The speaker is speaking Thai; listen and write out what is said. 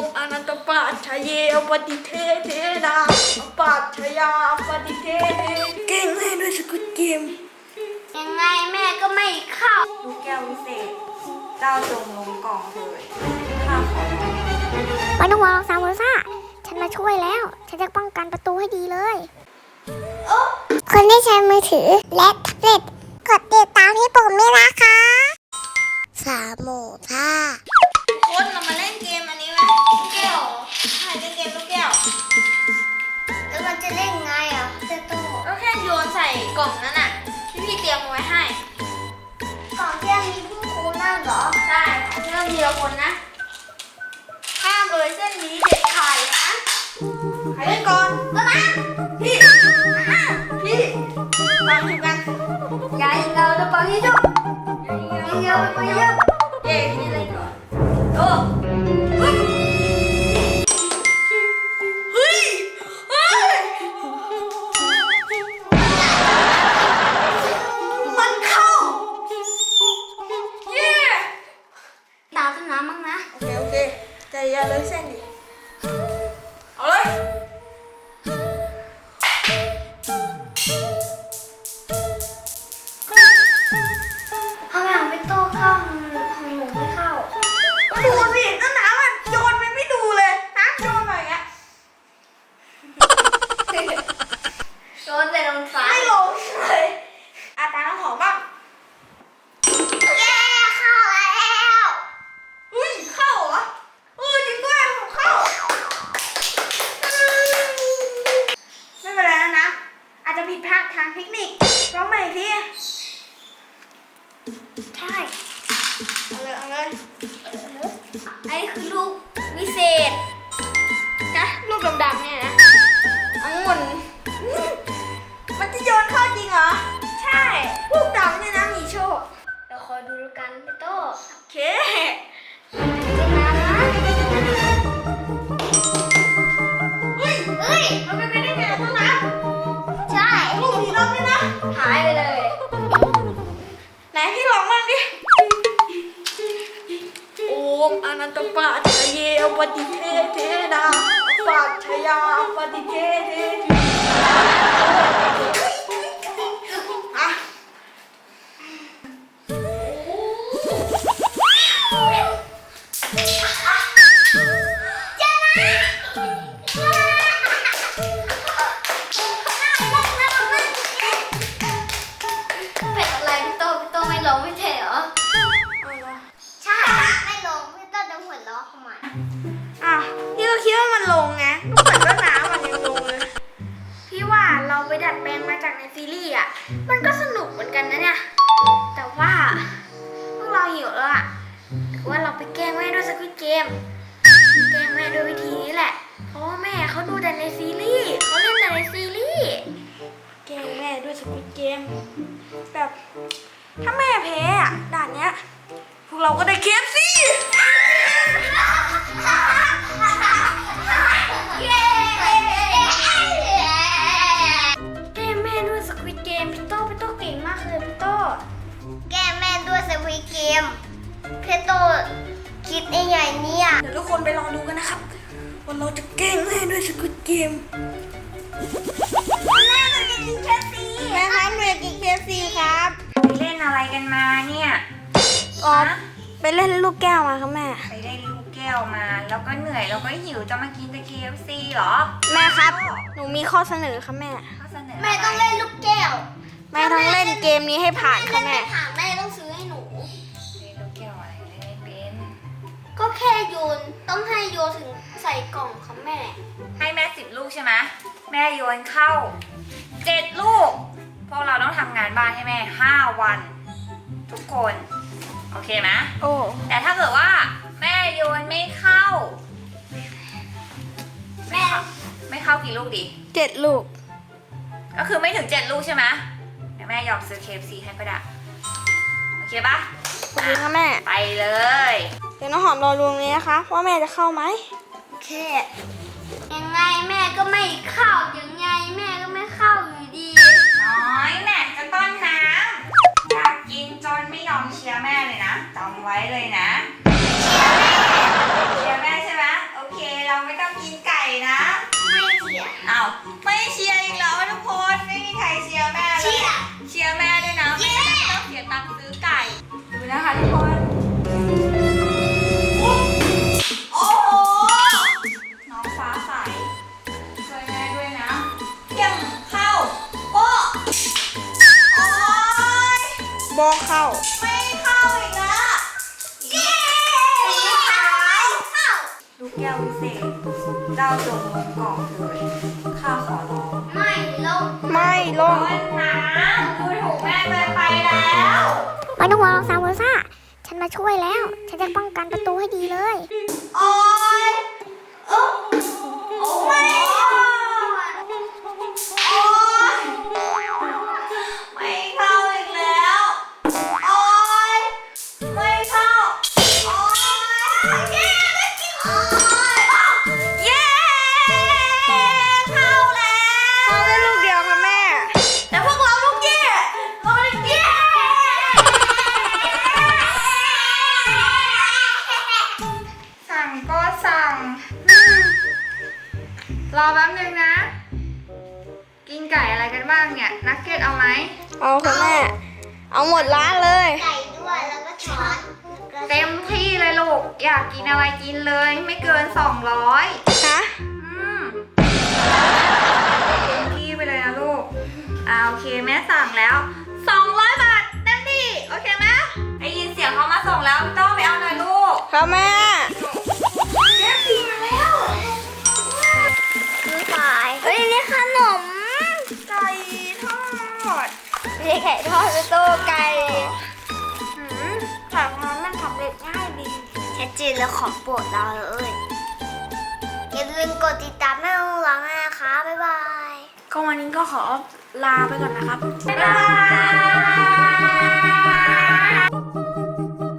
มอนันตปัจชเยปฏิเทเทนาปัจชยาปฏิเทเทเก่งแม่ด้วยสกุลเกม ยังไงแม่ก็ไม่เข้าลูกแก้ววิเศษเจ้าจงลงกล่องเถิดข้าขอร้องไม่ต้องห่วงหรอกซามโมซ่าฉันมาช่วยแล้ว ฉันจะป้องกันประตูให้ดีเลย คนที่ใช้มือถือและแท็บเล็ตกดติดตามที่ปุ่มนี้นะคะ สามโมซ่า กล่องนั้นอะที่พี่เตรียมเอาไว้ให้ กล่องที่มีผู้คูนั่นเหรอใช่เรื่องทีละคนนะ ห้ามเลยเส้นนี้เด็ดขาดนะใครเล่นก่อนต้นน้พี่พี่ฟังถึงกันำอย่ายิงเราจะปล่อยยิงจุ๊บยิงเราไปปล่อยยิงเย่ ผิดพลาดทางเทคนิคร้องใหม่อีกที มอนันตปัจชเยปฏิเทเทนาปัชยาปฏิเทเท สกุลเกมแบบถ้าแม่แพ้อะด่านเนี้ย พวกเราก็ได้เคฟซี่เย้แกล้งแม่ด้วยสควิตเกมพี่โต้พี่โต้เก่งมากเลยพี่โต้แกล้งแม่ด้วยสควิตเกมพี่โต้คิดได้ไงเนี่ย เดี๋ยวทุกคนไปลองดูกันนะครับว่าเราจะแกล้งแม่ด้วยสกุลเกม กันมาเนี่ยอ๋อไปเล่นลูกแก้วมาครับแม่ ไปได้ลูกแก้วมา แล้วก็เหนื่อยแล้วก็หิวจะมากินแต่ KFC เหรอแม่ครับ หนูมีข้อเสนอครับแม่ ข้อเสนอแม่ต้องเล่นลูกแก้วแม่ต้องเล่นเกมนี้ให้ผ่านค่ะแม่เล่นไม่ ผ่านแม่ต้องซื้อให้หนู เล่นลูกแก้วอะไรเล่นไม่เป็นก็แค่โยน ต้องให้โยนถึงใส่กล่องค่ะแม่ ให้แม่สิบลูกใช่ไหมแม่โยนเข้าเจ็ดลูกพวกเราต้องทำงานบ้านให้แม่ห้าวัน ทุกคน โอเคไหมโอ้แต่ถ้าเกิดว่า แม่โยนไม่เข้า แม่ไม่เข้ากี่ลูกดี เจ็ดลูก ก็คือไม่ถึงเจ็ดลูกใช่ไหมเดี๋ยวแม่ยอมซื้อ KFC ให้ก็ได้โอเคปะขอบคุณค่ะแม่ ไปเลย เดี๋ยวน้องหอมรอดูตรงนี้นะคะว่าแม่จะเข้าไหมโอเคยังไงแม่ก็ไม่เข้ายังไงแม่ก็ องเชียร์แม่เลยนะจำไว้เลยนะ เชียร์แม่ใช่ไหมโอเค เราไม่ต้องกินไก่นะไม่เชียร์อาไม่เชียร์อีกเหรอทุกคนไม่มีใครเชียร์แม่เลเชียร์เชียร์แม่ด้วยนะไม่ต้องเสียตังค์ซื้อไก่ดูนะคะทุกคนโอ้โหน้องฟ้าใสช่ยแม่ด้วยนะเยัเข้าโอ้ย โบเข้า เจ้าจงลงก่อนเลยข้าขอร้องไม่ลงไม่ลงน้ำดูถูกแม่เกินไปแล้วไม่ต้องห่วงหรอกซามูซ่าฉันมาช่วยแล้ว ฉันจะป้องกันประตูให้ดีเลย โอ๊ยโอ๊ยโรอแป๊บนึงนะ กินไก่อะไรกันบ้างเนี่ย นักเก็ตเอาไหม เอาค่ะแม่ เอาหมดร้านเลย ไก่ด้วยแล้วก็ช้อนเต็มที่เลยลูก อยากกินอะไรกินเลย ไม่เกิน200ฮะอืมเต็มที่ไปเลยนะลูกอ่าโอเคแม่สั่งแล้ว200บาทเต็มที่ โอเคไหมได้ยินเสียงเขามาส่งแล้วพี่โต้ไปเอาหน่อยลูกครับแม่ แค่จีนแล้วของโปรดเราเลยอย่าลืมกดติดตามแม่ของเรานะคะ บ๊ายบาย ก็วันนี้ก็ขอลาไปก่อนนะครับ บ๊ายบาย